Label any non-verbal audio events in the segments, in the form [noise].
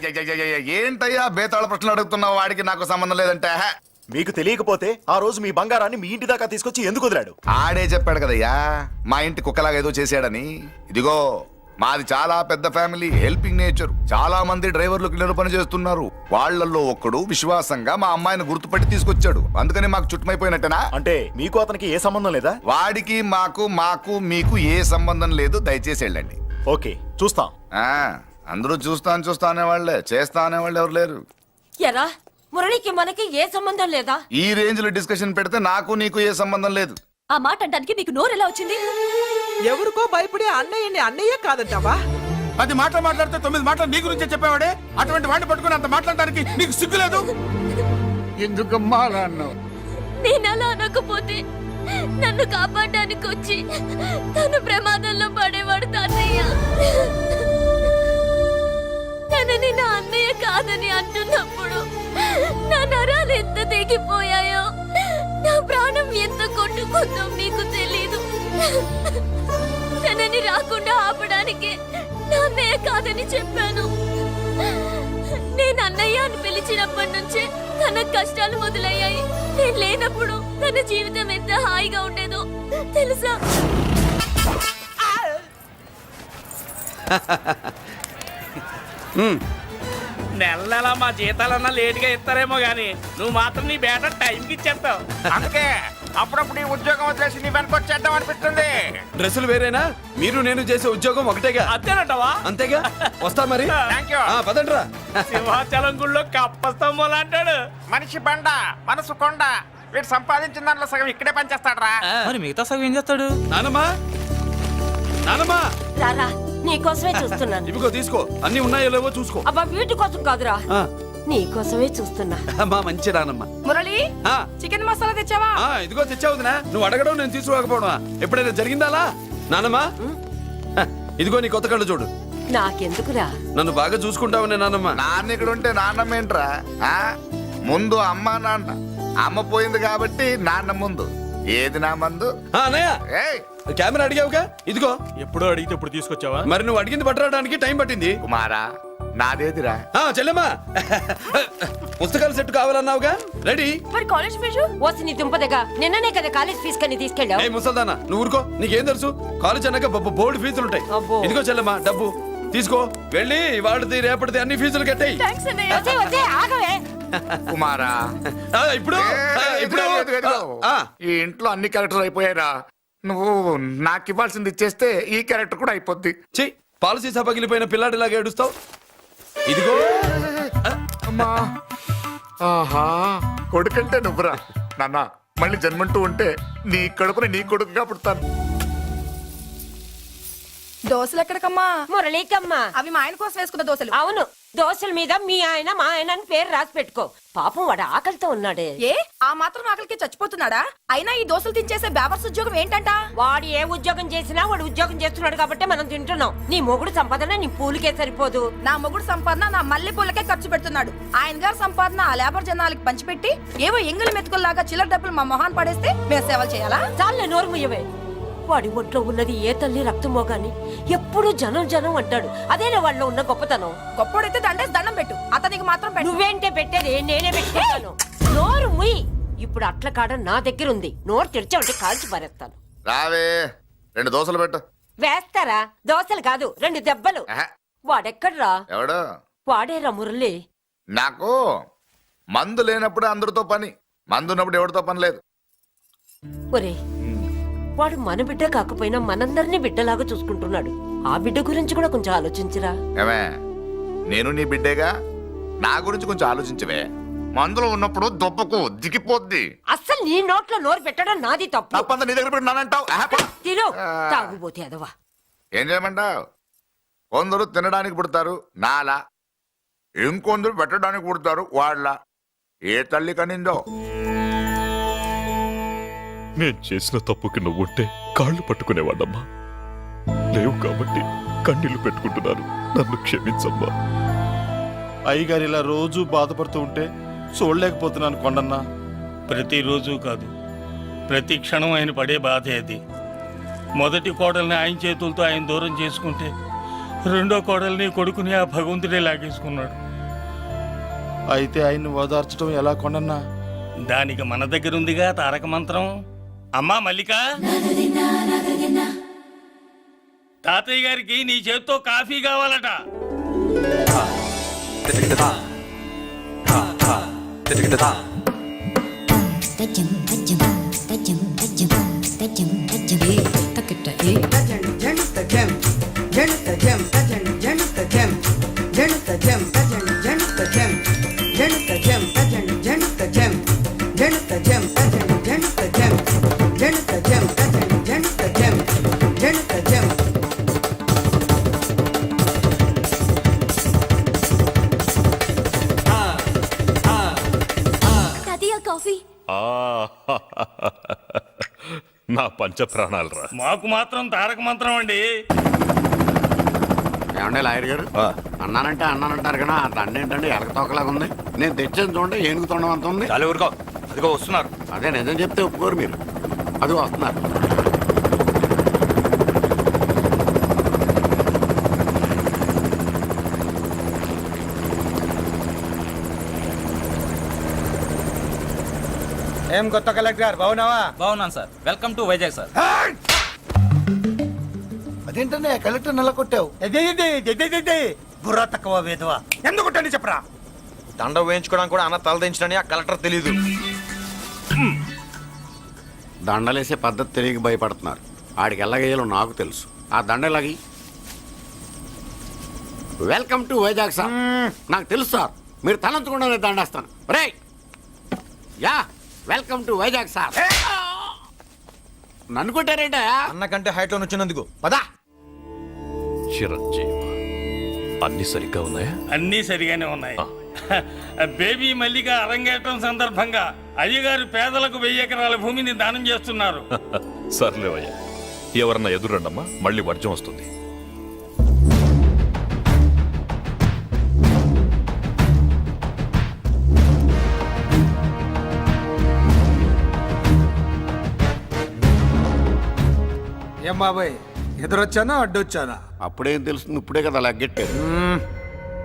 ఏంటయ్యా బేతాళ ప్రశ్నలు అడుగుతున్నావు వాడికి నాకు సంబంధం లేదంటే మీకు తెలియకపోతే ఆ రోజు మీ బంగారాన్ని మీ ఇంటి దాకా తీసుకొచ్చి ఎందుకు వదిలాడు ఆడే చెప్పాడు కదయ్యా మా ఇంటి కుక్కలాగా ఏదో చేశాడని ఇదిగో మాది చాలా పెద్ద ఫ్యామిలీ హెల్పింగ్ నేచర్ చాలా మంది డ్రైవర్లు క్లీనర్ పని చేస్తున్నారు వాళ్ళల్లో ఒక్కడు విశ్వాసంగా మా అమ్మాయిని గుర్తుపట్టి తీసుకొచ్చాడు అందుకని మాకు చుట్టుమైపోయినట్టేనా అంటే మీకు అతనికి ఏ సంబంధం లేదా వాడికి మాకు మాకు మీకు ఏ సంబంధం లేదు దయచేసి వెళ్ళండి ఓకే చూస్తాం అందరూ చూస్తాను చూస్తా అనేవాళ్ళే చేస్తా అనేవాళ్ళు ఎవరు లేరు. ఎరా మురళికి మనకి ఏ సంబంధం లేదా? ఈ రేంజ్లో డిస్కషన్ పెడితే నాకు నీకు ఏ సంబంధం లేదు. ఆ మాట అంటానికి మీకు నోరు ఎలా వచ్చింది? ఎవరికో భయపడే అన్నయ్యని అన్నయ్య కాదంటావా? పది మాటలు మాట్లాడితే తొమ్మిది మాటలు నీ గురించే చెప్పేవాడే? అటువంటి వాడిని పట్టుకుని అంత మాట్లాడడానికి నీకు సిగ్గులేదు ఎందుకమ్మా అలా అన్నావు? నేను అలా అనకపోతే నన్ను కాపాడడానికి వచ్చి తను ప్రమాదంలో పడేవాడు తాతయ్య. తనని నా అన్నయ్య కాదని అంటున్నప్పుడు నా నరాలు ఎంత తెగిపోయాయో నా ప్రాణం ఎంత కొట్టుకుందో మీకు తెలీదు. తనని రాకుండా ఆపడానికి నా అన్నయ్య కాదని చెప్పాను. నేను అన్నయ్య అని పిలిచినప్పటి నుంచే తన కష్టాలు మొదలయ్యాయి. నేను లేనప్పుడు తన జీవితం ఎంత హాయిగా ఉండేదో తెలుసా? [laughs] నెల నెల మా జీతాలన్నా లేటుగా ఇస్తారేమో గానీ నువ్వు మాత్రం నీ బేట టైంకి ఇచ్చేస్తావు. అందుకే అప్పుడప్పుడు ఈ ఉద్యోగం వదిలేసి నీ వెనక వచ్చేద్దాం అనిపిస్తుంది. డ్రెస్సులు వేరేనా? మీరు నేను చేసే ఉద్యోగం ఒకటేగా. అంతేనంటావా? అంతేగా? వస్తా మరి. థ్యాంక్ యూ ఆ, పదండ్రా. సింహాచలం గుళ్ళో కప్పస్తంభం అంటాడు మనిషి బండ మనసు కొండ వీడు సంపాదించిన దాంట్లో సగం ఇక్కడే పనిచేస్తాడరా. మరి మిగతా సగం ఏం చేస్తాడు? నానమ్మా? నానమ్మా? రారా. నీకోసమే చూస్తున్నాను. [laughs] ఇవిగో తీసుకో. అన్ని ఉన్నాయో లేవో చూసుకో. అబ్బా వీటి కోసం కాదురా. ఆ, నీకోసమే చూస్తున్నా. [laughs] మా మంచి నానమ్మ మురళి ఆ, చికెన్ మసాలా తెచ్చావా? ఆ, ఇదిగో తెచ్చావుదినా నువ్వు అడగడం నేను తీసుకోకపోవడమా ఎప్పుడైనా జరిగిందాలా? నానమ్మా? హ, ఇదిగో నీ కొత్త కళ్ళు చూడు. నాకెందుకురా? నన్ను బాగా చూసుకుంటావునే నానమ్మ. నాన్న ఇక్కడ ఉంటే నాన్నమ్మ ఏంట్రా? ఆ? ముందు అమ్మ నాన్న. అమ్మ పోయింది కాబట్టి నాన్న ముందు. ఏది నా మందు? ఆ, అన్నయ్య. ఏయ్! కెమెరా అడిగావుగా? ఇదిగో. ఎప్పుడో అడిగితే ఇప్పుడు తీసుకొచ్చావా? మరి నువ్వు అడిగింది పట్టడానికి టైం పట్టింది. కుమారా నాదేదిరా? ఆ చెల్లెమ్మా. పుస్తకాల సెట్ కావాలన్నావుగా? రెడీ? మరి కాలేజ్ ఫీజు? వస్తే నీ దుంపదగా నిన్ననే కదా కాలేజ్ ఫీజు కని తీసుకెళ్ళావు. ఏ ముసల్దానా నువ్వు ఊరుకో. నీకేం తెలుసు? కాలేజ్ అన్నాక బొబ్బ బోర్డు ఫీజులు ఉంటాయి. అబ్బో. ఇదిగో చెల్లెమ్మా డబ్బు. తీసుకో. వెళ్ళి వాడిది రేపటిది అన్ని ఫీజులు కట్టాయి. వచ్చే వచ్చే ఆగవే. కుమారా. ఇప్పుడు? ఆ, ఇప్పుడు. ఆ, ఈ ఇంట్లో అన్ని క్యారెక్టర్ అయిపోయారా నువ్వు నాకు ఇవ్వాల్సింది ఇచ్చేస్తే ఈ క్యారెక్టర్ కూడా అయిపోద్ది. ఛీ పాలసీ పగిలిపోయిన పిల్లాడిలాగా ఏడుస్తావు? ఇదిగో. అమ్మా. ఆహా కొడుకంటే నువ్వురా. నాన్న మళ్ళీ జన్మంటూ ఉంటే నీ కడుపున నీ కొడుకుగా పుడతాను. దోశలు ఎక్కడికమ్మా మురళీకమ్మా. అవి మా ఆయన కోసం వేసుకున్న దోశలు. అవును దోశల మీద మీ ఆయన మా ఆయన అని పేరు రాసి పెట్టుకో. పాపం వాడు ఆకలితో ఉన్నాడే. ఏ? ఆ మాత్రం ఆకలికి చచ్చిపోతున్నాడా? అయినా ఈ దోశలు తినేసే బేవర్స్ ఉద్యోగం ఏంటంట? వాడు ఏ ఉద్యోగం చేసినా వాడు ఉద్యోగం చేస్తున్నాడు కాబట్టి మనం తింటున్నాం. నీ మొగుడు సంపాదన నీ పూలికే సరిపోదు. నా మొగుడు సంపాదన నా మల్లె పూలకే ఖర్చు పెడుతున్నాడు. ఆయన గారి సంపాదన ఆ లేబర్ జనాలకి పంచిపెట్టి ఏవో ఎంగిలి మెతుకుల్లాగా చిల్లర డబ్బులు మా మొహాన్ పడేస్తే మేము సేవలు చేయాలా? చాలే నోరు ముయ్యవే వాడి ఒంట్లో ఉన్నది ఏ తల్లి రక్తమో గాని ఎప్పుడూ జనం జనం అంటాడు. అదేనా వాళ్ళలో ఉన్న గొప్పతనం. గొప్పోడైతే దండేసి దండం పెట్టు. అతనికి మాత్రం పెట్టు. నువ్వేంటే పెట్టేది? నేనే పెట్టుకుంటాను. నోరు ముయ్. ఇప్పుడు అట్ల కాడ నా దగ్గర ఉంది నోరు తెరిచావంటే కాల్చి పారేస్తాను. రావే రెండు దోశలు పెట్టు. వేస్తారా? దోశలు కాదు రెండు దెబ్బలు. ఆహా, వాడెక్కడ్రా? ఎవడు? వాడేరా మురళి. నాకు మందు లేనప్పుడు అందరితో పని. మందు ఉన్నప్పుడు ఎవరితో పని లేదు. ఒరే వాడు మన బిడ్డ కాకపోయినా మనందరినీ బిడ్డలాగా చూసుకుంటున్నాడు. ఆ బిడ్డ గురించి కూడా కొంచెం ఆలోచించరా. ఏమే నేను నీ బిడ్డేగా? నా గురించి కొంచెం ఆలోచించవే. మందులో ఉన్నప్పుడు దొప్పకు దిగిపోద్ది. అస్సలు నీ నోట్లో నోరు పెట్టడం నాది తప్పు. తప్పంతా నీ దగ్గర పెట్టినానంటావు తిను. ఆ. తాగుబోతే అదవా. ఏం చేయమంటావు? కొందరు తినడానికి పుడతారు నాలా. ఇంకొందరు పెట్టడానికి పుడతారు వాళ్ళ. ఏ తల్లి కనిందో? నేను చేసిన తప్పుకి నువ్వుంటే కాళ్ళు పట్టుకునేవాడమ్మా లేవు కాబట్టి కన్నీళ్ళు పెట్టుకుంటున్నాను. నన్ను క్షమించమ్మా. అయ్యగారు ఇలా రోజు బాధపడుతూ ఉంటే చూడలేకపోతున్నాను కొండన్నా. ప్రతిరోజు కాదు. ప్రతి క్షణం ఆయన పడే బాధే అది. మొదటి కోడల్ని ఆయన చేతులతో ఆయన దూరం చేసుకుంటే రెండో కోడల్ని కొడుకుని ఆ భగవంతుడే లాగేసుకున్నాడు. అయితే ఆయన్ని ఓదార్చడం ఎలా కొండన్నా? దానికి మన దగ్గర ఉందిగా తారక మంత్రం. అమ్మా మల్లిక తాతయ్య గారికి నీ చేత్తో కాఫీ కావాలట తాతయ్య పంచ ప్రాణాలరా మాకు మాత్రం తారక మంత్రం అండి. ఏమండే లాయర్ గారు? అన్నానంటే అన్నానంటారు కదా ఆ దండ ఏంటంటే ఎలక తోకలాగా ఉంది. నేను తెచ్చేది చూడండి ఏనుగు తొండం అంత ఉంది. చాలు ఊరుకో. అదిగో వస్తున్నారు. అదే నిజం చెప్తే ఒప్పుకోరు మీరు. అది వస్తున్నారు. ఏం కొత్త కలెక్టర్ బాగున్నావా? బాగున్నాను sir. Welcome to Vizag sir. అదేంటనే collector నెల కొట్టావు బుర్ర తక్కువ వేదవా ఎందుకు కొట్టండి చెప్పరా? దండ వేయించుకోవడానికి కూడా అన్న తలదించడని ఆ కలెక్టర్ తెలీదు. దండలేసే పద్ధతి తెలియక భయపడుతున్నారు. ఆడికి ఎలాగేయాలో నాకు తెలుసు. ఆ దండలాగి వెల్కమ్ టు వైజాగ్ సార్ నాకు తెలుసు సార్ మీరు తలంచకుండా దండేస్తాను. రే యా! వెల్కమ్ టు వైజాగ్ సార్ నన్ను కొట్టారేంటా? అన్నకంటే హైట్లో వచ్చినందుకు. పదా. చిరంజీవి అన్ని సరిగ్గా ఉన్నాయా? అన్నీ సరిగానే ఉన్నాయి. [laughs] బేబీ మల్లిక అరంగేట్రం సందర్భంగా అయ్యగారు పేదలకు వెయ్యి ఎకరాల భూమిని దానం చేస్తున్నారు. [laughs] సర్లేవయ్యా. ఎవరన్నా ఎదురండమ్మా మళ్ళీ వర్జం వస్తుంది. ఏం బాబాయ్. ఎదురొచ్చానా అడ్డొచ్చానా? అప్పుడేం తెలుస్తుంది? ఇప్పుడే కదా లగ్గెట్టారు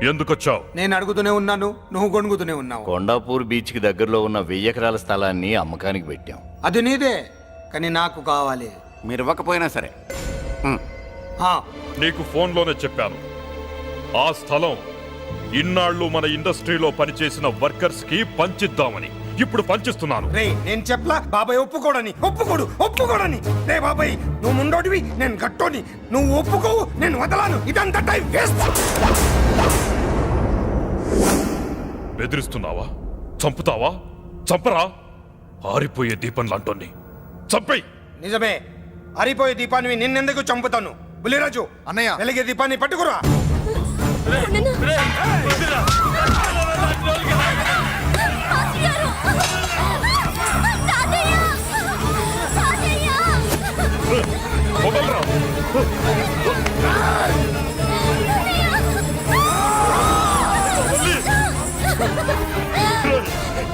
ఎందుకొచ్చావు? నేను అడుగుతూనే ఉన్నాను నువ్వు కొనుగుతూనే ఉన్నావు. కొండాపూర్ బీచ్కి దగ్గరలో ఉన్న వెయ్యి ఎకరాల స్థలాన్ని అమ్మకానికి పెట్టాం. అది నీదే కానీ నాకు కావాలి. మీరు ఇవ్వకపోయినా సరే. ఉమ్. ఆ, నీకు ఫోన్లోనే చెప్పాను. ఆ స్థలం ఇన్నాళ్ళు మన ఇండస్ట్రీలో పనిచేసిన వర్కర్స్కి పంచిద్దామని. ఇప్పుడు పంచిస్తున్నాను. రే నేను చెప్పలా? బాబాయ్ ఒప్పుకోడని. ఒప్పుకోడు ఒప్పుకోడని. రే బాబాయ్ నువ్వు ముండోడివి నేను గట్టోని నువ్వు ఒప్పుకోవు నేను వదలాను. ఇదంతా టైం వేస్ట్ బెదిరిస్తున్నావా? చంపుతావా? చంపరా? ఆరిపోయే దీపం లాంటోని చంపేయ్! నిజమే. అరిపోయే దీపాన్ని నిన్నెందుకు చంపుతాను? బులిరాజు అన్నయ్య. వెలిగే దీపాన్ని పట్టుకురా.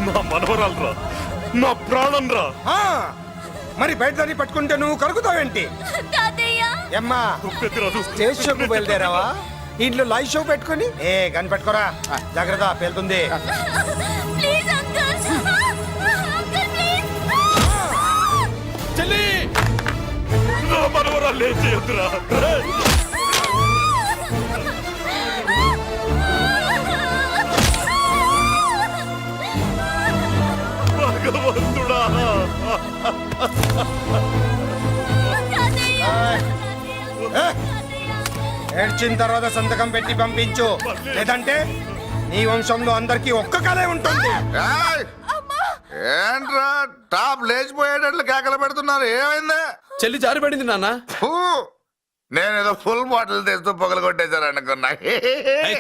నా మనవరాలరా నా ప్రాణం రా మరి బయట దాన్ని పట్టుకుంటే నువ్వు కలుగుతావేంటి తాతయ్య. ఎమ్మా పెద్దరాజు స్టేజ్ షోకు బయలుదేరావా? ఇంట్లో లైవ్ షో పెట్టుకుని? ఏ గని పెట్టుకోరా. జాగ్రత్త పేలుతుంది. నా. భగవంతుడా! ఏడ్చిన తర్వాత సంతకం పెట్టి పంపించు. లేదంటే నీ వంశంలో అందరికీ ఒక్క కళే ఉంటుంది! ఏంట్రా? టాప్ లేచిపోయేటట్లు కేకలు పెడుతున్నారు. ఏమైంది? చెల్లి జారిపడింది నాన్న. ఫూ! నేనేదో ఫుల్ బాటిల్ తెస్తూ పొగలు కొట్టేశారు అనుకున్నా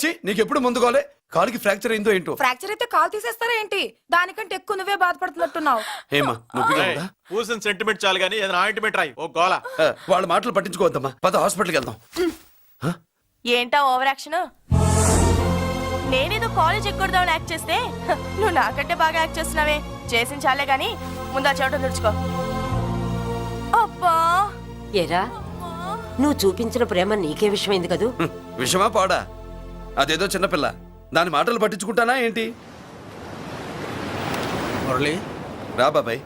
ఛీ, నీకెప్పుడు ముందుకోలే కాలుకి ఫ్రాక్చర్ అయిందో ఏంటో? ఫ్రాక్చర్ అయితే కాల్ తీసేస్తారా ఏంటి? దానికంటే ఎక్కువ నువ్వే బాధపడుతున్నట్టున్నావు. ఏమా పూసిన సెంటిమెంట్ చాలు కానీ ఏదైనా ఆయింట్మెంట్ రాయి ఓ గోల. వాళ్ళ మాటలు పట్టించుకోవద్దమ్మా. పద హాస్పిటల్కి వెళ్దాం. ఏంటా ఓవర్ యాక్షన్ నేనేదో కాలేజ్ ఎక్కడదామని యాక్ట్ చేస్తే నువ్వు నాకంటే బాగా యాక్ట్ చేస్తున్నావే. చేసిన చాలే గాని ముందు ఆ చెవిట తుడుచుకో. ఏరా నువ్వు చూపించిన ప్రేమ నీకే విషయమైంది కదూ? విషమా పాడా? అదేదో చిన్నపిల్ల దాని మాటలు పట్టించుకుంటానా ఏంటి? మురళి రా బాబాయ్.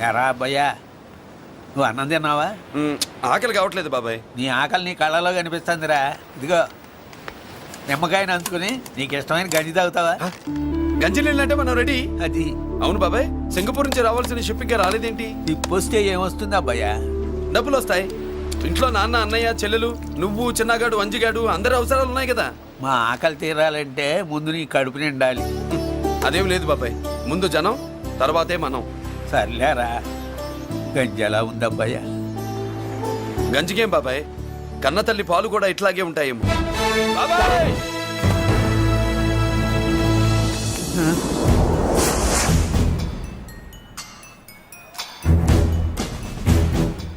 ఎరా అబ్బయ్యా నువ్వు అన్నం తిన్నావా? మ్, ఆకలి కావట్లేదు బాబాయ్. నీ ఆకలి నీ కళ్ళలో కనిపిస్తుందిరా. ఇదిగో నిమ్మకాయని అంచుకుని నీకు ఇష్టమైన గంజి తాగుతావా? గంజి నీళ్ళంటే మనం రెడీ? అది. అవును బాబాయ్. సింగపూర్ నుంచి రావాల్సిన షిప్పింగ్ రాలేదేంటి? తిప్పి వస్తే ఏమొస్తుంది అబ్బయ్యా? డబ్బులు వస్తాయి. ఇంట్లో నాన్న అన్నయ్య చెల్లెలు నువ్వు చిన్నగాడు అంజిగాడు అందరి అవసరాలు ఉన్నాయి కదా. మా ఆకలి తీరాలంటే ముందు నీ కడుపు నిండాలి. అదేం లేదు బాబాయ్. ముందు జనం తర్వాతే మనం. సర్లేరా గంజి ఎలా ఉంది అబ్బయ్యా గంజికేం బాబాయ్? కన్న తల్లి పాలు కూడా ఇట్లాగే ఉంటాయేమో. బాబాయ్!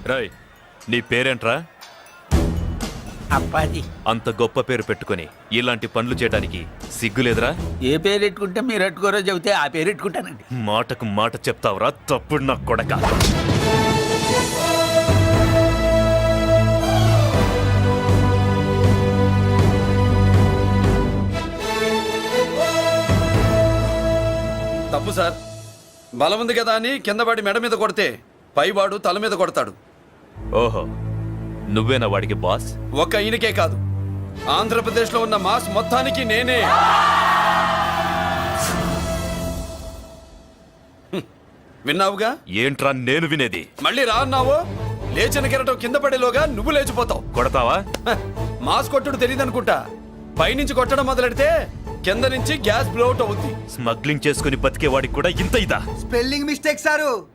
రాయ్ నీ పేరేంట్రా? అప్పాది అంత గొప్ప పేరు పెట్టుకొని ఇలాంటి పనులు చేయడానికి సిగ్గులేదురా? ఏ పేరు పెట్టుకుంటే మీరు పెట్టుకోరో చెబితే ఆ పేరు పెట్టుకుంటానండి మాటకు మాట చెప్తావురా తప్పుడు నా కొడక. తప్పు సార్. బలం ఉంది కదా అని కింద పడి మెడ మీద కొడితే పైవాడు తల మీద కొడతాడు. ఓహో నువ్వేనా వాడికి బాస్? ఒక్క ఈయనకే కాదు. ఆంధ్రప్రదేశ్లో ఉన్న మాస్ మొత్తానికి నేనే. విన్నావుగా? ఏంట్రా నేను వినేది? మళ్ళీ రా అన్నావు? లేచిన కెరటం కింద పడేలోగా నువ్వు లేచిపోతావు. కొడతావా? హ, మాస్ కొట్టుడు తెలియదు అనుకుంటా పైనుంచి కొట్టడం మొదలెడితే కింద నుంచి గ్యాస్ బ్లౌట్ అవుద్ది. స్మగ్లింగ్ చేసుకుని బతికే వాడికి కూడా ఇంత ఇదా? Spelling mistake sir.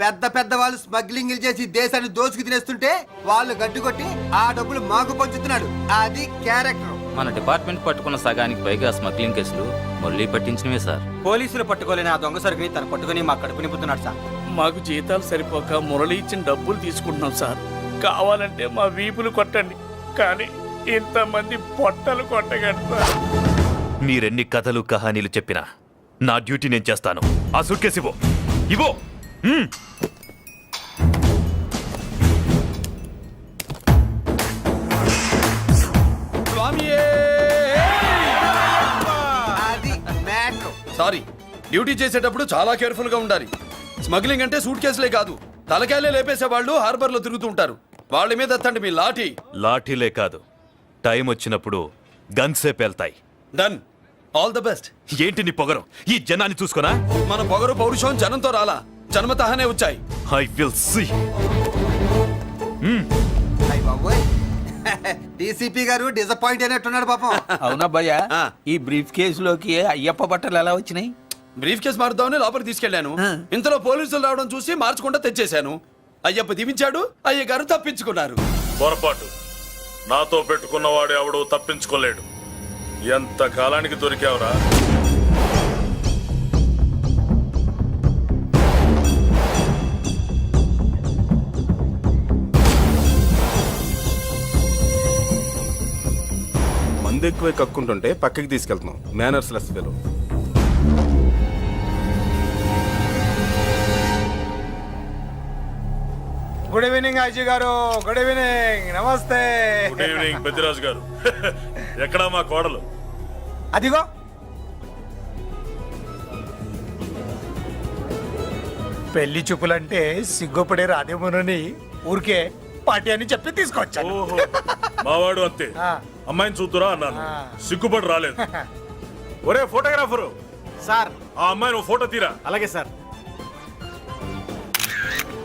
పెద్ద పెద్ద వాళ్ళు స్మగ్లింగ్ చేసి దేశాన్ని దోచుకు తినేస్తుంటే వాళ్ళు గడ్డు కొట్టి ఆ డబ్బులు మాకు పంచుతున్నాడు. అది క్యారెక్టర్. మన డిపార్ట్మెంట్ పట్టుకున్న సగానికి పైగా స్మగ్లింగ్ కేసులు మురళి పట్టించినవే సార్. పోలీసులు పట్టుకోలేని ఆ దొంగ సరుకుని తను పట్టుకుని మా కడుపు నింపుతున్నాడు సార్. మాకు జీతాలు సరిపోక మురళి ఇచ్చిన డబ్బులు తీసుకుంటున్నాం సార్. కావాలంటే మా వీపులు కొట్టండి. కానీ ఇంతమంది పొట్టలు కొట్టగడతారు మీరెన్ని కథలు కహానీలు చెప్పినా నా డ్యూటీ నేను చేస్తాను. ఆ సూట్కేస్ ఇవ్వు. ఇవ్వు. మ్మ్. స్వామియే అది మ్యాటర్. సారీ డ్యూటీ చేసేటప్పుడు చాలా కేర్ఫుల్గా ఉండాలి. స్మగ్లింగ్ అంటే సూట్ కేసులే కాదు. తలకాయలే లేపేసే వాళ్ళు హార్బర్లో తిరుగుతూ ఉంటారు. వాళ్ళ మీద ఎత్తండి మీ లాఠీ. లాఠీలే కాదు. టైం వచ్చినప్పుడు గన్సే పేల్తాయి. డన్ ఆల్ ద బెస్ట్ ఏంటి నీ పొగరు? ఈ జనాన్ని చూసుకోనా? మన పొగరు పౌరుషం జనంతో రాలా. జన్మతహనే వచ్చాయి. ఐ విల్ సీ అయ్య బాబోయ్. డీసీపీ గారు డిసప్పాయింట్ అయినట్టున్నాడు పాపం. అవునబ్బయ్యా ఆ. ఈ బ్రీఫ్ కేసులోకి అయ్యప్ప బట్టలు ఎలా వచ్చినాయి? బ్రీఫ్ కేసు మారుద్దామని లోపలికి తీసుకెళ్ళాను ఆ. ఇంతలో పోలీసులు రావడం చూసి మార్చకుండా తెచ్చేశాను. అయ్యప్ప దీవించాడు అయ్య గారు తప్పించుకున్నారు. పొరపాటు. నాతో పెట్టుకున్నవాడు ఎవడు తప్పించుకోలేడు. ఎంత కాలానికి దొరికావురా? మందు ఎక్కువ కక్కుంటుంటే పక్కకి తీసుకెళ్తున్నాం. Manners less fellow good evening Ajay గారు. గుడ్ ఈవినింగ్ నమస్తే గుడ్ ఈవినింగ్ పెద్దిరాజు గారు. [laughs] ఎక్కడా మా కోడలు? అదిగో. పెళ్ళి చూపులంటే సిగ్గుపడే రాధేమునని ఊరికే పార్టీ అని చెప్పి తీసుకొచ్చాను. ఓహో మావాడు అంతే. అమ్మాయిని చూద్దురా అన్నాను. సిగ్గుపడి రాలేదు. [laughs] ఒరే ఫోటోగ్రాఫరు. సార్. ఆ అమ్మాయిని ఓ ఫోటో తీరా. అలాగే సార్.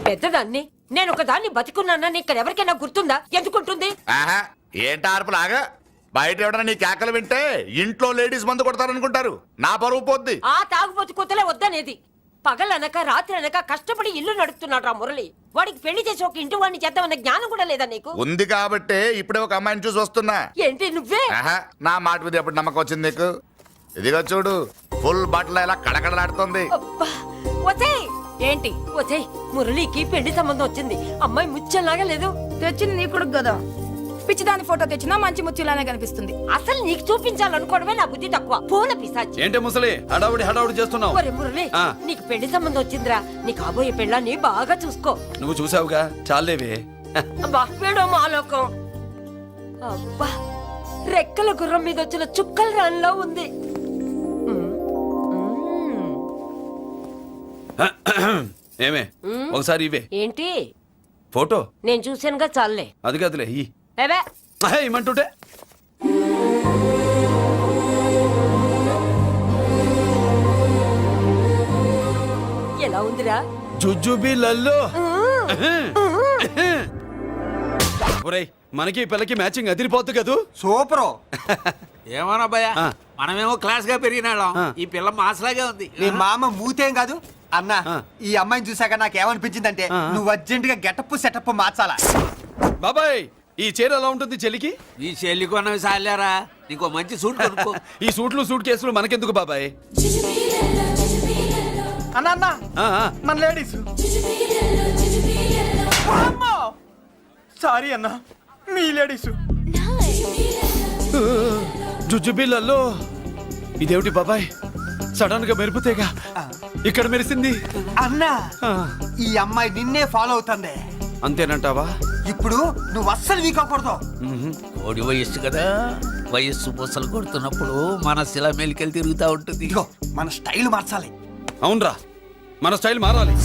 పెద్దదాన్ని నేను ఒక దాన్ని బతికున్నానని ఇక్కడ ఎవరికైనా గుర్తుందా? ఎందుకుంటుంది ఆహా ఏంటి ఆర్పులాగా బయట ఎవడన్నా నీ కేకలు వింటే ఇంట్లో లేడీస్ మందు కొడతారనుకుంటారు. నా పరువు పోద్ది. ఆ తాగుబోతు కూతలే వద్దనేది. పగలనక రాత్రి అనక కష్టపడి ఇల్లు నడుపుతున్నాడు రా మురళి. వాడికి పెళ్ళి చేసి ఒక ఇంటి వాడిని చేద్దామన్న జ్ఞానం కూడా లేదా నీకు? ఉంది కాబట్టే ఇప్పుడే ఒక అమ్మాయిని చూసి వస్తున్నా. ఏంటి నువ్వే? ఆహా నా మాట మీద ఎప్పుడు నమ్మకం వచ్చింది నీకు? ఇదిగో చూడు ఫుల్ బట్టలు ఇలా కడకడలాడుతుంది అబ్బా, ఏంటి? ఒసేయ్ మురళికి పెళ్ళి సంబంధం వచ్చింది. అమ్మాయి ముచ్చల్లాగా లేదు? తెచ్చింది నీ కొడుకు కదా. పిచ్చిదాని ఫోటో తెచ్చినా మంచి ముచ్చిలానే కనిపిస్తుంది. అసలు నీకు చూపించాలనుకోవడమే నా బుద్ధి తక్కువ. పూల పిశాచి. ఏంటే ముసలి? హడావుడి హడావుడి చేస్తున్నావు. ఒరే మురళి ఆ. నీకు పెళ్ళి సంబంధం వచ్చిందిరా. నీ కాబోయే పెళ్ళాన్ని బాగా చూసుకో. నువ్వు చూసావుగా? చాలేవే. అబ్బా వీడో మాలోకం. అబ్బా రెక్కల గుర్రం మీద వచ్చిన చుక్కల రాన్లా ఉంది. మ్మ్. మ్మ్. ఏమే? ఒకసారి ఇవే. ఏంటి? ఫోటో? నేను చూశానుగా చాలే. అది కాదులే ఈ. ఏవే? ఇమ్మంటుంటే ఎలా ఉందిరా? జుజుబి లల్లో. ఒరేయ్ మనకి ఈ పిల్లకి మ్యాచింగ్ అదిరిపోద్దు కదూ? సూపరు. [laughs] ఏమన్నా భయ. మనమేమో క్లాస్గా పెరిగినాళ్ళం. ఆ. ఈ పిల్ల మాసలాగే ఉంది. నీ మామ మూతేం కాదు? అన్నా. ఈ అమ్మాయిని చూసాక నాకు ఏమనిపించిందంటే ఆ. నువ్వు అర్జెంట్గా గెటప్ సెటప్ మార్చాలా? బాబాయ్! ఈ చీర ఎలా ఉంటుంది చెలికి ఈ చెల్లి కొన్నవి సాలేరా నీకో మంచి సూట్ కొనుక్కో. ఈ సూట్లు సూట్ కేసులు మనకెందుకు బాబాయ్? అన్న అన్న ఆ, ఆ. మన లేడీస్. సారీ అన్న మీ లేడీస్. జుజుబిళ్ళల్లో ఇదేమిటి బాబాయ్? సడన్గా మెరుపుతేగా. ఇక్కడ మెరిసింది. అన్నా ఆ, ఈ అమ్మాయి నిన్నే ఫాలో అవుతుంది. అంతేనంటావా? ఇప్పుడు నువ్వు అస్సలు వీక్ అవ్వకూడదు. కోడి వయస్సు కదా. వయస్సు పూసలు కొడుతున్నప్పుడు మన శిల మెలికలు తిరుగుతూ ఉంటుంది. ఇదిగో మన స్టైల్ మార్చాలి. అవునరా మన స్టైల్ మారాలి.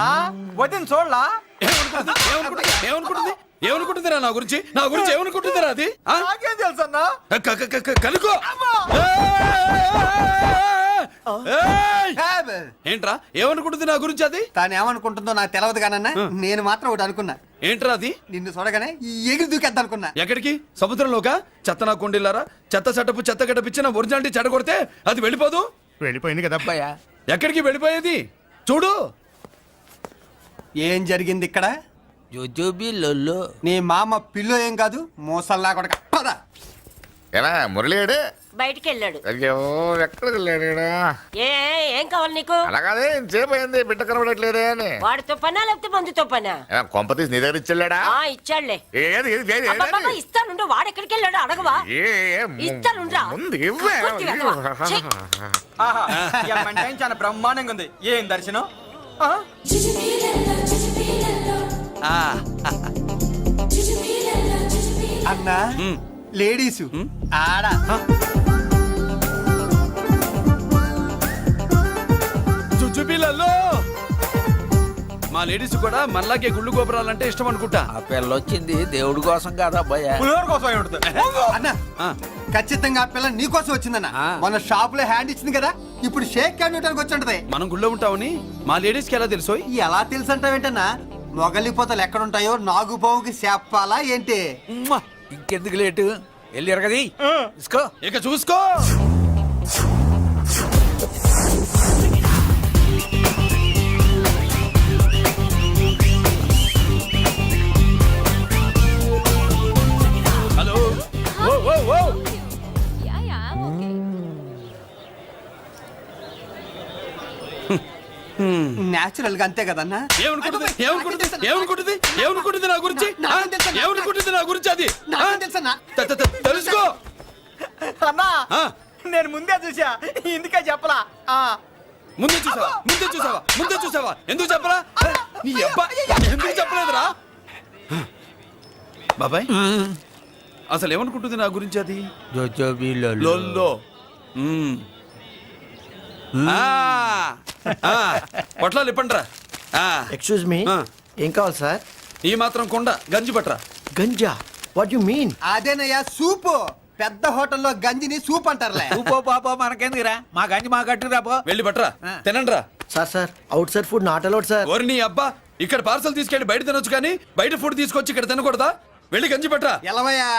ఏందన్నా వదిన చూడలా? ఏమనుకుంటుంది? ఏమనుకుంటుంది? ఏమనుకుంటుంది? ఏమనుకుంటుందిరా నా గురించి? నా గురించి ఏమనుకుంటుందిరా అది? ఆ? నాకేం తెలుసు అన్నా? కనుకో ఏయ్! ఏంట్రా? ఏమనుకుంటుంది నా గురించి అది? తాను ఏమనుకుంటుందో నాకు తెలియదు కానన్నా నేను మాత్రం ఒకటి అనుకున్నా. ఏంట్రా అది? నిన్ను చూడగానే ఈ ఎగిరి దూకేద్దాం అనుకున్నా. ఎక్కడికి? సముద్రంలోకా? చెత్త నా కొండిల్లారా? చెత్త సెటపు చెత్త గడపిచ్చిన ఒరిజినాలిటీ చెడగొడితే అది వెళ్ళిపోదు? వెళ్ళిపోయింది కదా. భయ ఎక్కడికి వెళ్ళిపోయేది? చూడు! ఏం జరిగింది ఇక్కడ? జుజుబి లొల్లు. నీ మామ పిల్లో ఏం కాదు మోసల్లా కొడక. పద. ఎలా మురళీడే బయటికి వెళ్ళాడు అయ్యో ఎక్కడికి వెళ్ళాడు ఈడ? ఏ ఏం కావాలి నీకు? అలాగదే ఇంతసేపు అయింది బిడ్డ కనబడట్లేదే అని. వాడితో పనా లేకపోతే మందుతో పనా? కొంప తీసి నీ దగ్గర ఇచ్చెళ్ళాడా? ఆ ఇచ్చాడులే. ఏది ఏది ఏది, ఏది, అబ్బబ్బబ్బ, ఇస్తానుండు వాడు ఎక్కడికి వెళ్ళాడు అడగవా? ఏ, ఏ, ము- ఇస్తానుండ్రా. ముందు ఇవ్వే. కొట్టి వెళ్ళవా? ఛీ. చాలా బ్రహ్మాండంగా ఉంది. ఏం దర్శనం? అన్నా లేడీసు. ఆడ. జుజుబిలలో మా లేడీస్ కూడా మనలాగే గుళ్ళు గోపురాలంటే ఇష్టం అనుకుంటా. ఆ పిల్ల వచ్చింది దేవుడి కోసం కాదా భయ అన్న ఆ. ఖచ్చితంగా ఆ పిల్ల నీకోసం వచ్చిందన్న. మన షాప్లో హ్యాండ్ ఇచ్చింది కదా. ఇప్పుడు షేక్ హ్యాండ్ ఇవ్వడానికి వచ్చి ఉంటది. మనం గుళ్ళో ఉంటామని మా లేడీస్కి ఎలా తెలుసు? ఎలా తెలుసు అంటావేంటన్నా మొగలిపోతలు ఎక్కడుంటాయో నాగుబావుకి చెప్పాలా ఏంటి? ఉమ్మా, ఇంకెందుకు లేటు? వెళ్ళి ఎరగది. తీసుకో ఇక చూసుకో. నేచురల్గా అంతే కదన్నా? ఏమనుకుంటుంది? ఏమనుకుంటుంది? ఏమనుకుంటుంది? ఏమనుకుంటుంది నా గురించి? ఏమనుకుంటుంది నా గురించి అది? తెలుసుకో! అన్నా నేను ముందే చూసా ఇందుకే చెప్పలా. ముందే చూసావా? ముందే చూసావా? ముందే చూసావా? ఎందుకు చెప్పరా నీ అబ్బా! ఎందుకు చెప్పలేదురా? బాబాయ్ అసలు ఏమనుకుంటుంది నా గురించి అది? పొట్లాలు ఇప్పండిరా. ఆ, ఎక్స్క్యూజ్ మీ. ఏం కావాలి సార్? ఈ మాత్రం కొండ గంజి పట్రా. గంజా? వాట్ యు మీన్ అదేనయ్యా సూప్. పెద్ద హోటల్లో గంజిని సూప్ అంటారులే. పో పాపో మనకెందుకురా? మా గంజి మా కట్టురా పో వెళ్ళి పట్రా. తినండిరా. Sir sir outside food not allowed sir. ఓరి నీ అబ్బా ఇక్కడ పార్సల్ తీసుకెళ్ళి బయట తినొచ్చు కానీ బయట ఫుడ్ తీసుకొచ్చి ఇక్కడ తినకూడదా? వెళ్ళి గంజి పట్రా. ఎలవయ్యా.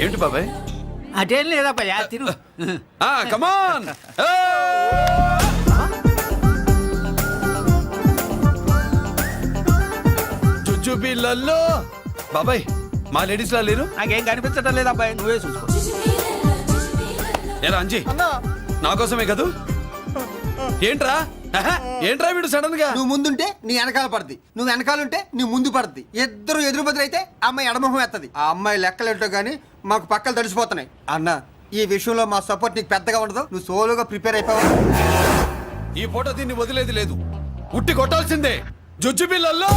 ఏమిటి బాబాయ్? అదేం లేదా భయ తిను. ఆ కమాన్ జుజుబిళ్ళల్లో బాబాయ్ మా లేడీస్ లా లేరు? నాకేం కనిపించడం లేదా అబ్బాయి నువ్వే చూసుకో. ఎలా అంజీ? నా కోసమే కదూ? ఏంట్రా? ఏంట్రా వీడు సడన్గా? నువ్వు ముందుంటే నీ వెనకాల పడుతుంది నువ్వు వెనకాలంటే నీ ముందు పడుతుంది ఇద్దరు ఎదురు బదులు అయితే అమ్మాయి ఎడమొహం ఎత్తది. ఆ అమ్మాయి లెక్కలేంటో గానీ మాకు పక్కలు తడిసిపోతున్నాయి. అన్న ఈ విషయంలో మా సపోర్ట్ నీకు పెద్దగా ఉండదు. నువ్వు సోలోగా ప్రిపేర్ అయిపోవాలి ఈ పూట దీన్ని వదిలేది లేదు. ఉట్టి కొట్టాల్సిందే. జుజ్జు పిల్లల్లో.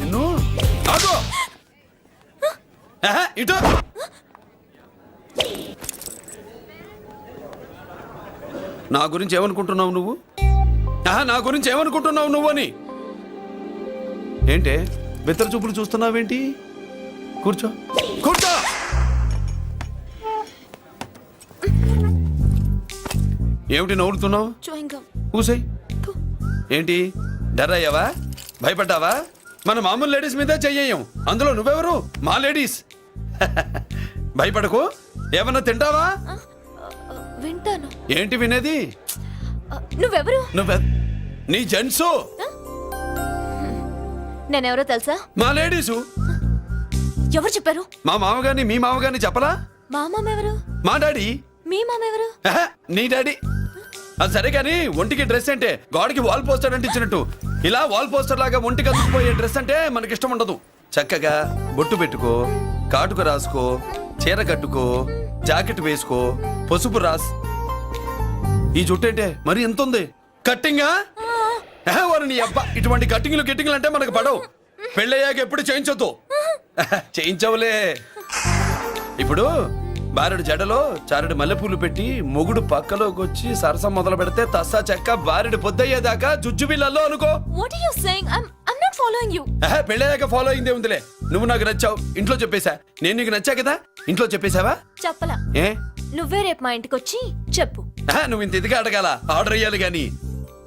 నిన్ను? ఆగు! ఇటు. నా గురించి ఏమనుకుంటున్నావు నువ్వు? ఆహా, నా గురించి ఏమనుకుంటున్నావు నువ్వు అని? ఏంటే? బెత్తర చూపులు చూస్తున్నావేంటి? కూర్చో. కూర్చో! ఏమిటి నవ్వుతున్నావు కూసాయి. ఏంటి? డర్ అయ్యావా భయపడ్డావా? మన మామూలు లేడీస్ మీద చెయ్యం అందులో నువ్వెవరు? మా లేడీస్ [laughs] భయపడకు. ఏమన్నా తింటావా? వింటాను. ఏంటి వినేది? నువ్వెవరు? నువ్వె నీ జెంట్సు నేనెవరో తెలుసా? మా లేడీసు. ఎవరు చెప్పారు? మా మామగారిని మీ మామగారిని చెప్పలా? మా మామ ఎవరు మా డాడీ. మీ మామ ఎవరు ఆహా, నీ డాడీ. అది సరే కానీ ఒంటికి డ్రెస్ అంటే గోడకి వాల్ పోస్టర్ అంటే ఇచ్చినట్టు. ఇలా వాల్ పోస్టర్ లాగా ఒంటికి అతుక్కుపోయే డ్రెస్ అంటే మనకి ఇష్టం ఉండదు. చక్కగా బొట్టు పెట్టుకో కాటుక రాసుకో చీర కట్టుకో జాకెట్ వేసుకో పసుపు రాస్. ఈ జుట్టు అంటే మరి ఎంత ఉంది కట్టింగా? వారు నీ అబ్బా ఇటువంటి కట్టింగ్లు గిట్టింగ్లు అంటే మనకు పడవు. పెళ్ళయ్యాక ఎప్పుడు చేయించొద్దు. చేయించవులే. ఇప్పుడు బారెడు జడలో చారెడు మల్లెపూలు పెట్టి మొగుడు పక్కలోకి వచ్చి సరసం మొదలు పెడితే తస్సా చెక్క బారెడు పొద్దయ్యేదాకా జుజ్జు బిళ్ళల్లో అనుకో. What are you saying I am not following you ఆహా, పెళ్ళయ్యాక ఫాలో అయిందే ఉందిలే. నువ్వు నాకు నచ్చావు. ఇంట్లో చెప్పేశా. నేను నీకు నచ్చా కదా? ఇంట్లో చెప్పేశావా? చెప్పలా. ఏ? నువ్వే రేపు మా ఇంటికి వచ్చి చెప్పు నువ్వు ఇంత ఇదిగా అడగాల? ఆర్డర్ అయ్యాలి గాని.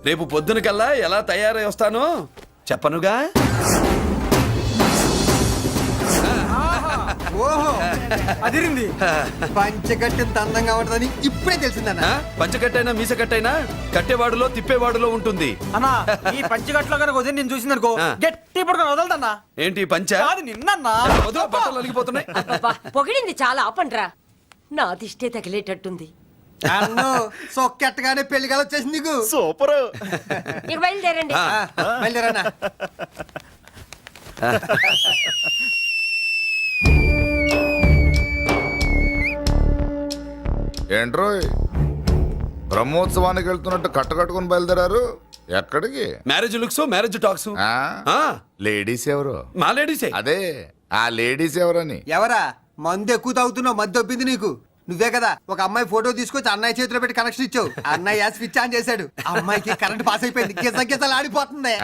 రేపు పొద్దున కల్లా ఎలా తయారై వస్తానో చెప్పనుగా? ఓహో అదిరింది. పంచగట్టెంత అందంగా ఉంటుందని ఇప్పుడే తెలిసిందన్న? పంచకట్టైనా మీసకట్టైనా కట్టేవాడులో తిప్పేవాడులో ఉంటుంది. అన్నా ఈ పంచగట్లో కనుక వదిలి నేను చూసింది అనుకో. గట్టి పడుకొని వదలదన్నా. ఏంటి పంచ? కాదు నిన్నన్నా. వదిలో బట్టలు అలిగిపోతున్నాయి పొగిడింది చాలా ఆపండ్రా. నా దిష్టే తగిలేటట్టుంది. సొక్కెట్టగానే పెళ్ళి కాల వచ్చేసింది నీకు. సూపర్. ఇక బయలుదేరండి. ఆ, బయలుదేరన్నా. ఏంట్రోయ్ బ్రహ్మోత్సవానికి వెళ్తున్నట్టు కట్టకట్టుకుని బయలుదేరారు? ఎక్కడికి? మ్యారేజ్ లుక్స్ మ్యారేజ్ టాక్స్ ఆ? లేడీస్ ఎవరు? మా లేడీసే. అదే ఆ లేడీస్ ఎవరని? ఎవరా? మందు ఎక్కువ తాగుతున్నావు మధ్య దొబ్బింది నీకు. నువ్వే కదా ఒక అమ్మాయి ఫోటో తీసుకొచ్చి అన్నయ్య చేతిలో పెట్టి కనెక్షన్ ఇచ్చావు. [laughs] అన్నయ్య స్విచ్ ఆన్ చేశాడు. అమ్మాయికి కరెంట్ పాస్ అయిపోయింది. గిజ గిజలు ఆడిపోతుంది.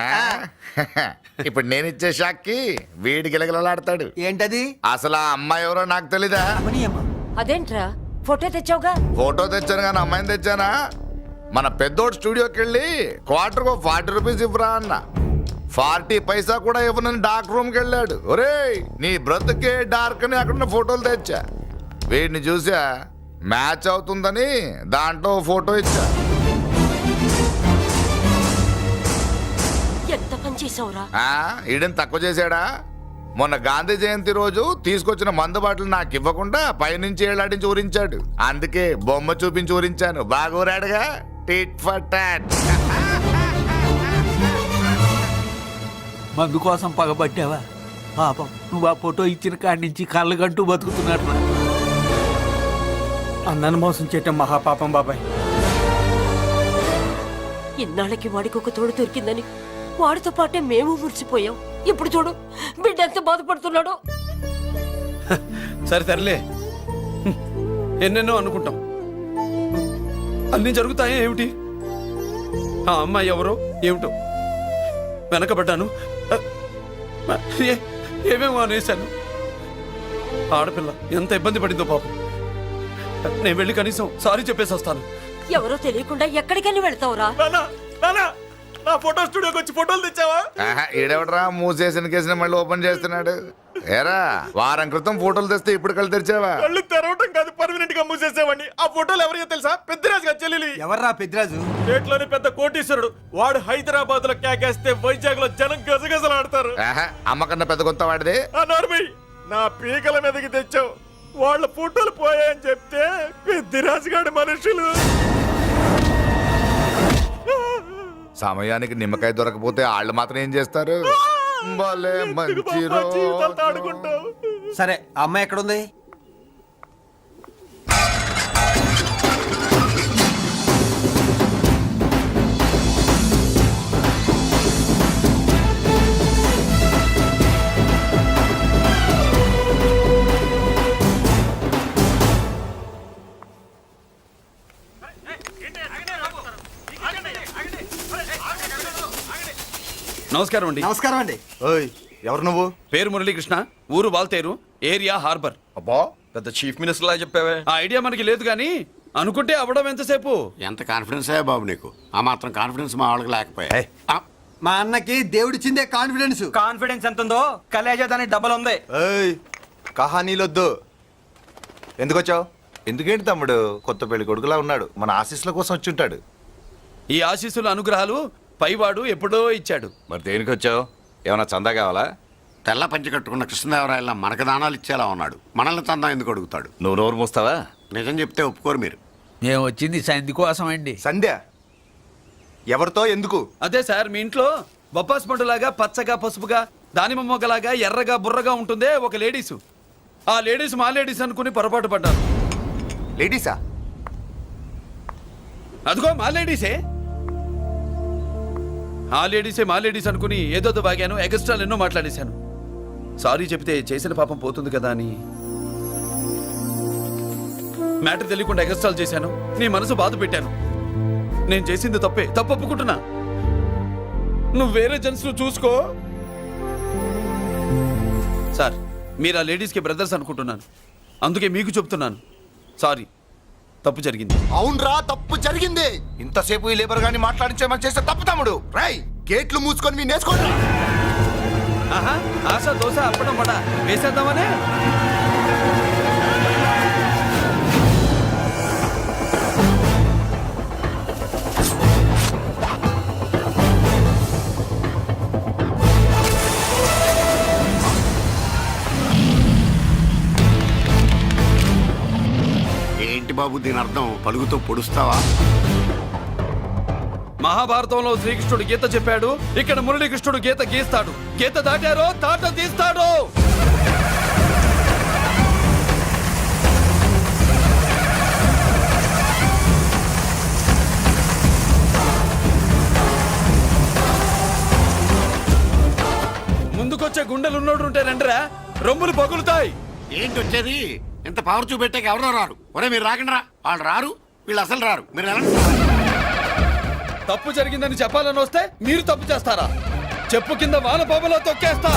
[laughs] ఇప్పుడు నేను ఇచ్చే షాక్కి వీడి గిలగిలలాడతాడు. ఏంటది? అసలు ఆ అమ్మాయి ఎవరో నాకు తెలీదా? అదేంట్రా? ఫోటో తెచ్చావుగా? ఫోటో తెచ్చాను కానీ అమ్మాయిని తెచ్చానా? మన పెద్దోడు స్టూడియోకి వెళ్ళి క్వార్టర్కు ఫార్టీ రూపీస్ ఇవ్వరా అన్న. ఫార్టీ పైసా కూడా ఇవ్వనని డార్క్ రూమ్కి వెళ్ళాడు. ఒరేయ్ నీ బ్రతుకే డార్క్ అని అక్కడ ఫోటోలు తెచ్చా. వీడిని చూసా మ్యాచ్ అవుతుందని దాంట్లో ఫోటో ఇచ్చా. ఎంత పని చేసావురా ఆ, ఈడని తక్కువ చేశాడా? మొన్న గాంధీ జయంతి రోజు తీసుకొచ్చిన మందు బాటలు నాకు ఇవ్వకుండా పైనుంచి ఏలాడించి ఊరించాడు. అందుకే బొమ్మ చూపించి ఊరించాను. బాగా ఊరాడుగా టిట్ ఫర్ టాట్ మందు కోసం పగబట్టావా? పాపం నువ్వు ఆ ఫోటో ఇచ్చిన కాడి నుంచి కళ్ళు గంటూ బతుకుతున్నట్టు. అన్నను మోసం చేయటం మహాపాపం బాబాయ్. ఇన్నాళ్ళకి వాడికి ఒక తోడు దొరికిందని వాడితో పాటే మేము మురిసిపోయాం. ఇప్పుడు చూడు బిడ్డ ఎంత బాధపడుతున్నాడో. సరే హ్మ్. ఎన్నెన్నో అనుకుంటాం. అన్నీ జరుగుతాయా ఏమిటి? ఆ అమ్మాయి ఎవరో ఏమిటో వెనకబడ్డాను. ఏమేమో అనేశాను. ఆడపిల్ల ఎంత ఇబ్బంది పడిందో పాపం. నేను వెళ్ళి కనీసం సారీ చెప్పేసి వస్తాను. ఎవరో తెలియకుండా ఎక్కడికని వెళ్తావురా? నా ఫోటో స్టూడియోకి వచ్చి ఫోటోలు తెచ్చావా? ఆహా, ఈడెవడరా? మూసేసిన కేసుని మళ్ళీ ఓపెన్ చేస్తున్నాడు. ఏరా వారం క్రితం ఫోటోలు తెస్తే ఇప్పుడు కళ్ళు తెరిచావా? కళ్ళు తెరవటం కాదు పర్మనెంట్గా మూసేసేవాడిని. ఆ ఫోటోలు ఎవరియో తెలుసా? పెద్దరాజు గారి చెల్లెలి. ఎవర్రా పెద్దిరాజు? స్టేట్లోని పెద్ద కోటీశ్వరుడు. వాడు హైదరాబాద్లో కేకేస్తే వైజాగ్లో జనం గజగజలాడతారు. ఆహా, అమ్మకన్నా పెద్ద కొత్త వాడిది. నా పీకల మీదకి తెచ్చావు. వాళ్ళ ఫోటోలు పోయాయని చెప్తే పెద్దిరాజు గారి మనుషులు. సమయానికి నిమ్మకాయ దొరకపోతే వాళ్ళు మాత్రం ఏం చేస్తారు? భలే మంచి జీవితాలతో రోజు. ఆడుకుంటావు? సరే ఆ అమ్మాయి ఎక్కడుంది? నమస్కారం అండి. నమస్కారం అండి. ఓయ్ ఎవరు నువ్వు? పేరు మురళీకృష్ణ ఊరు వాల్తేరు ఏరియా హార్బర్. అబ్బా పెద్ద చీఫ్ మినిస్టర్ లా చెప్పావే. ఆ ఐడియా మనకి లేదు కానీ అనుకుంటే అవ్వడం ఎంతసేపు? ఎంత కాన్ఫిడెన్స్ అయ్యా బాబు నీకు? ఆ మాత్రం కాన్ఫిడెన్స్ మా వాళ్ళకి లేకపోయా? ఆ, మా అన్నకి దేవుడిచ్చిందే కాన్ఫిడెన్స్ కాన్ఫిడెన్స్ ఎంత ఉందో కలేజా దాని డబల్ ఉంది. ఏయ్ కహానీలొద్దు. ఎందుకు వచ్చావు ఎందుకేంటి తమ్ముడు? కొత్త పెళ్ళి కొడుకులా ఉన్నాడు. మన ఆశీస్సుల కోసం వచ్చి ఉంటాడు. ఈ ఆశీస్సుల అనుగ్రహాలు పైవాడు ఎప్పుడో ఇచ్చాడు. మరి దేనికి వచ్చావు? ఏమైనా చందా కావాలా? తెల్ల పంచి కట్టుకున్న కృష్ణదేవరాయల మనకు దానాలు ఇచ్చేలా ఉన్నాడు. మనల్ని తందా ఎందుకు అడుగుతాడు? నువ్వు నోరు మూస్తావా? నిజం చెప్తే ఒప్పుకోరు మీరు. మేము వచ్చింది సంధి కోసం అండి సంధ్య ఎవరితో ఎందుకు? అదే సార్ మీ ఇంట్లో బొప్పాస్ పండులాగా పచ్చగా పసుపుగా దానిమ్మ మొగ్గలాగా ఎర్రగా బుర్రగా ఉంటుందే ఒక లేడీసు. ఆ లేడీస్ మా లేడీస్ అనుకుని పొరపాటు పడ్డాను లేడీసా? అదిగో మా లేడీసే. ఆ లేడీసే మా లేడీస్ అనుకుని ఏదోదో బాగాను ఎగస్ట్రాలు ఎన్నో మాట్లాడేశాను. సారీ చెప్తే చేసిన పాపం పోతుంది కదా అని. మ్యాటర్ తెలియకుండా ఎగస్ట్రాలు చేశాను. నీ మనసు బాధ పెట్టాను. నేను చేసింది తప్పే తప్పు ఒప్పుకుంటున్నా. నువ్వు వేరే జెంట్స్ చూసుకో. సార్ మీరు ఆ లేడీస్కి బ్రదర్స్ అనుకుంటున్నాను. అందుకే మీకు చెప్తున్నాను. సారీ. తప్పు జరిగింది. అవునరా తప్పు జరిగింది. ఇంతసేపు ఈ లేబర్ గాని మాట్లాడించేమని చేస్తే తప్పు తమ్ముడు. రై గేట్లు మూసుకొని మీ నేర్చుకోండి ఆహా ఆశ దోశ అప్పడం పడ వేసేద్దామనే? బాబు దీని అర్థం పలుగుతో పొడుస్తావా? మహాభారతంలో శ్రీకృష్ణుడు గీత చెప్పాడు ఇక్కడ మురళీకృష్ణుడు గీత గీస్తాడు. గీత దాటారో తాట తీస్తాడు! ముందుకొచ్చే గుండెలు ఉన్నోడు ఉంటే రండిరా రొమ్ములు పగులుతాయి. ఏంటి వచ్చేది ఇంత పవర్ చూపెట్టాక ఎవరో రారు. ఒరే మీరు రాకండి రా. వాళ్ళు రారు వీళ్ళు అసలు రారు. మీరు వెళ్ళండి. తప్పు జరిగిందని చెప్పాలని వస్తే మీరు తప్పు చేస్తారా? చెప్పు కింద వాన బాబులో తొక్కేస్తా.